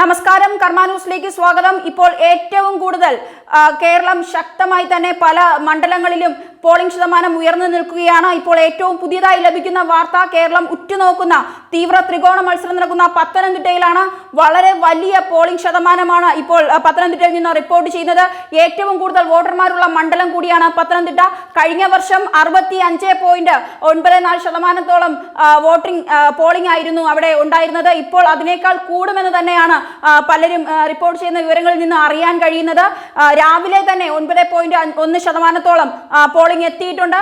നമസ്കാരം. കർമാന്യൂസിലേക്ക് സ്വാഗതം. ഇപ്പോൾ ഏറ്റവും കൂടുതൽ കേരളം ശക്തമായി തന്നെ പല മണ്ഡലങ്ങളിലും പോളിംഗ് ശതമാനം ഉയർന്നു നിൽക്കുകയാണ്. ഇപ്പോൾ ഏറ്റവും പുതിയതായി ലഭിക്കുന്ന വാർത്ത കേരളം ഉറ്റുനോക്കുന്ന തീവ്ര ത്രികോണ മത്സരം നടക്കുന്ന പത്തനംതിട്ടയിലാണ്. വളരെ വലിയ പോളിംഗ് ശതമാനമാണ് ഇപ്പോൾ പത്തനംതിട്ടയിൽ നിന്ന് റിപ്പോർട്ട് ചെയ്യുന്നത്. ഏറ്റവും കൂടുതൽ വോട്ടർമാരുള്ള മണ്ഡലം കൂടിയാണ് പത്തനംതിട്ട. കഴിഞ്ഞ വർഷം അറുപത്തി അഞ്ച് പോയിന്റ് ഒൻപത് നാല് ശതമാനത്തോളം വോട്ടിംഗ് പോളിംഗ് ആയിരുന്നു അവിടെ ഉണ്ടായിരുന്നത്. ഇപ്പോൾ അതിനേക്കാൾ കൂടുമെന്ന് തന്നെയാണ് പലരും റിപ്പോർട്ട് ചെയ്യുന്ന വിവരങ്ങളിൽ നിന്ന് അറിയാൻ കഴിയുന്നത്. രാവിലെ തന്നെ ഒൻപത് പോയിന്റ് ഒന്ന് ശതമാനത്തോളം ആ, പോളിംഗ് എത്തിയിട്ടുണ്ട്.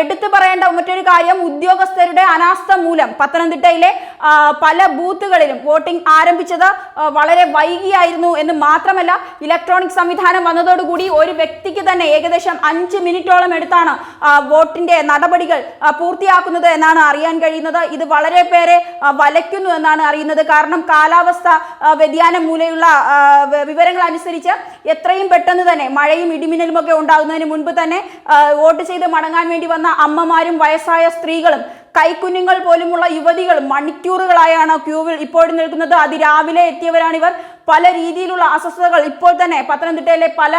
എടുത്തു പറയേണ്ട മറ്റൊരു കാര്യം ഉദ്യോഗസ്ഥരുടെ അനാസ്ഥ മൂലം പത്തനംതിട്ടയിലെ പല ബൂത്തുകളിലും വോട്ടിംഗ് ആരംഭിച്ചത് വളരെ വൈകിയായിരുന്നു എന്ന് മാത്രമല്ല ഇലക്ട്രോണിക് സംവിധാനം വന്നതോടുകൂടി ഒരു വ്യക്തിക്ക് തന്നെ ഏകദേശം അഞ്ച് മിനിറ്റോളം എടുത്താണ് വോട്ടിന്റെ നടപടികൾ പൂർത്തിയാക്കുന്നത് എന്നാണ് അറിയാൻ കഴിയുന്നത്. ഇത് വളരെ പേരെ വലയ്ക്കുന്നു എന്നാണ് അറിയുന്നത്. കാരണം കാലാവസ്ഥ വ്യതിയാനം മൂലമുള്ള വിവരങ്ങൾ അനുസരിച്ച് എത്രയും പെട്ടെന്ന് തന്നെ മഴയും ഇടിമിന്നലും ഒക്കെ ഉണ്ടാകുന്നതിന് മുൻപ് തന്നെ വോട്ട് ചെയ്ത് മടങ്ങാൻ വേണ്ടി വന്ന അമ്മമാരും വയസ്സായ സ്ത്രീകളും കൈക്കുഞ്ഞുങ്ങൾ പോലുമുള്ള യുവതികൾ മണിക്കൂറുകളായാണ് ക്യൂവിൽ ഇപ്പോഴും നിൽക്കുന്നത്. അതിരാവിലെ എത്തിയവരാണിവർ. പല രീതിയിലുള്ള അസ്വസ്ഥതകൾ ഇപ്പോൾ തന്നെ പത്തനംതിട്ടയിലെ പല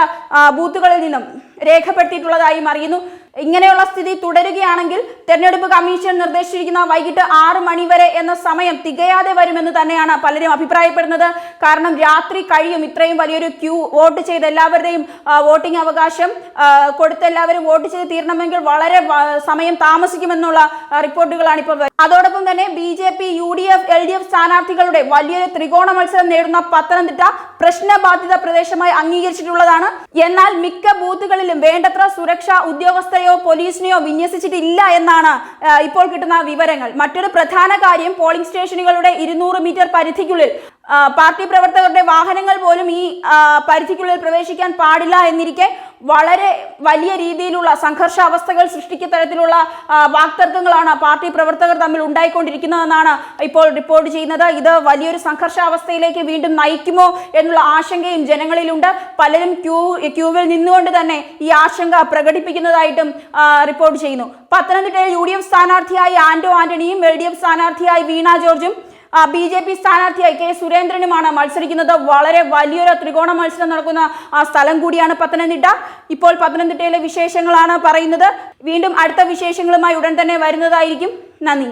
ബൂത്തുകളിൽ നിന്നും രേഖപ്പെടുത്തിയിട്ടുള്ളതായും അറിയുന്നു. ഇങ്ങനെയുള്ള സ്ഥിതി തുടരുകയാണെങ്കിൽ തെരഞ്ഞെടുപ്പ് കമ്മീഷൻ നിർദ്ദേശിച്ചിരിക്കുന്ന വൈകിട്ട് ആറ് മണി വരെ എന്ന സമയം തികയാതെ വരുമെന്ന് തന്നെയാണ് പലരും അഭിപ്രായപ്പെടുന്നത്. കാരണം രാത്രി കഴിയും. ഇത്രയും വലിയൊരു ക്യൂ വോട്ട് ചെയ്ത് എല്ലാവരുടെയും വോട്ടിംഗ് അവകാശം കൊടുത്ത് എല്ലാവരും വോട്ട് ചെയ്ത് തീരണമെങ്കിൽ വളരെ സമയം താമസിക്കുമെന്നുള്ള റിപ്പോർട്ടുകളാണ് ഇപ്പോൾ. അതോടൊപ്പം തന്നെ B J P U D F L D F സ്ഥാനാർത്ഥികളുടെ വലിയൊരു ത്രികോണ മത്സരം നേടുന്ന പത്തനംതിട്ട പ്രശ്നബാധിത പ്രദേശമായി അംഗീകരിച്ചിട്ടുള്ളതാണ്. എന്നാൽ മിക്ക ബൂത്തുകളിലും വേണ്ടത്ര സുരക്ഷാ ഉദ്യോഗസ്ഥരെയോ പോലീസിനെയോ വിന്യസിച്ചിട്ടില്ല എന്നാണ് ഇപ്പോൾ കിട്ടുന്ന വിവരങ്ങൾ. മറ്റൊരു പ്രധാന കാര്യം പോളിംഗ് സ്റ്റേഷനുകളുടെ ഇരുന്നൂറ് മീറ്റർ പരിധിക്കുള്ളിൽ പാർട്ടി പ്രവർത്തകരുടെ വാഹനങ്ങൾ പോലും ഈ പരിധിക്കുള്ളിൽ പ്രവേശിക്കാൻ പാടില്ല എന്നിരിക്കെ വളരെ വലിയ രീതിയിലുള്ള സംഘർഷാവസ്ഥകൾ സൃഷ്ടിക്കുന്ന തരത്തിലുള്ള വാക്തർക്കങ്ങളാണ് പാർട്ടി പ്രവർത്തകർ തമ്മിൽ ഉണ്ടായിക്കൊണ്ടിരിക്കുന്നതെന്നാണ് ഇപ്പോൾ റിപ്പോർട്ട് ചെയ്യുന്നത്. ഇത് വലിയൊരു സംഘർഷാവസ്ഥയിലേക്ക് വീണ്ടും നയിക്കുമോ എന്നുള്ള ആശങ്കയും ജനങ്ങളിലുണ്ട്. പലരും ക്യൂ ക്യൂവിൽ നിന്നുകൊണ്ട് തന്നെ ഈ ആശങ്ക പ്രകടിപ്പിക്കുന്നതായിട്ടും റിപ്പോർട്ട് ചെയ്യുന്നു. പത്തനംതിട്ടയിൽ യു ഡി എഫ് സ്ഥാനാർത്ഥിയായി ആന്റോ ആന്റണിയും എൽ ഡി എഫ് സ്ഥാനാർത്ഥിയായി വീണ ജോർജും ബി ജെ പി സ്ഥാനാർത്ഥിയായി കെ സുരേന്ദ്രനുമാണ് മത്സരിക്കുന്നത്. വളരെ വലിയൊരു ത്രികോണ മത്സരം നടക്കുന്ന ആ സ്ഥലം കൂടിയാണ് പത്തനംതിട്ട. ഇപ്പോൾ പത്തനംതിട്ടയിലെ വിശേഷങ്ങളാണ് പറയുന്നത്. വീണ്ടും അടുത്ത വിശേഷങ്ങളുമായി ഉടൻ തന്നെ വരുന്നതായിരിക്കും. നന്ദി.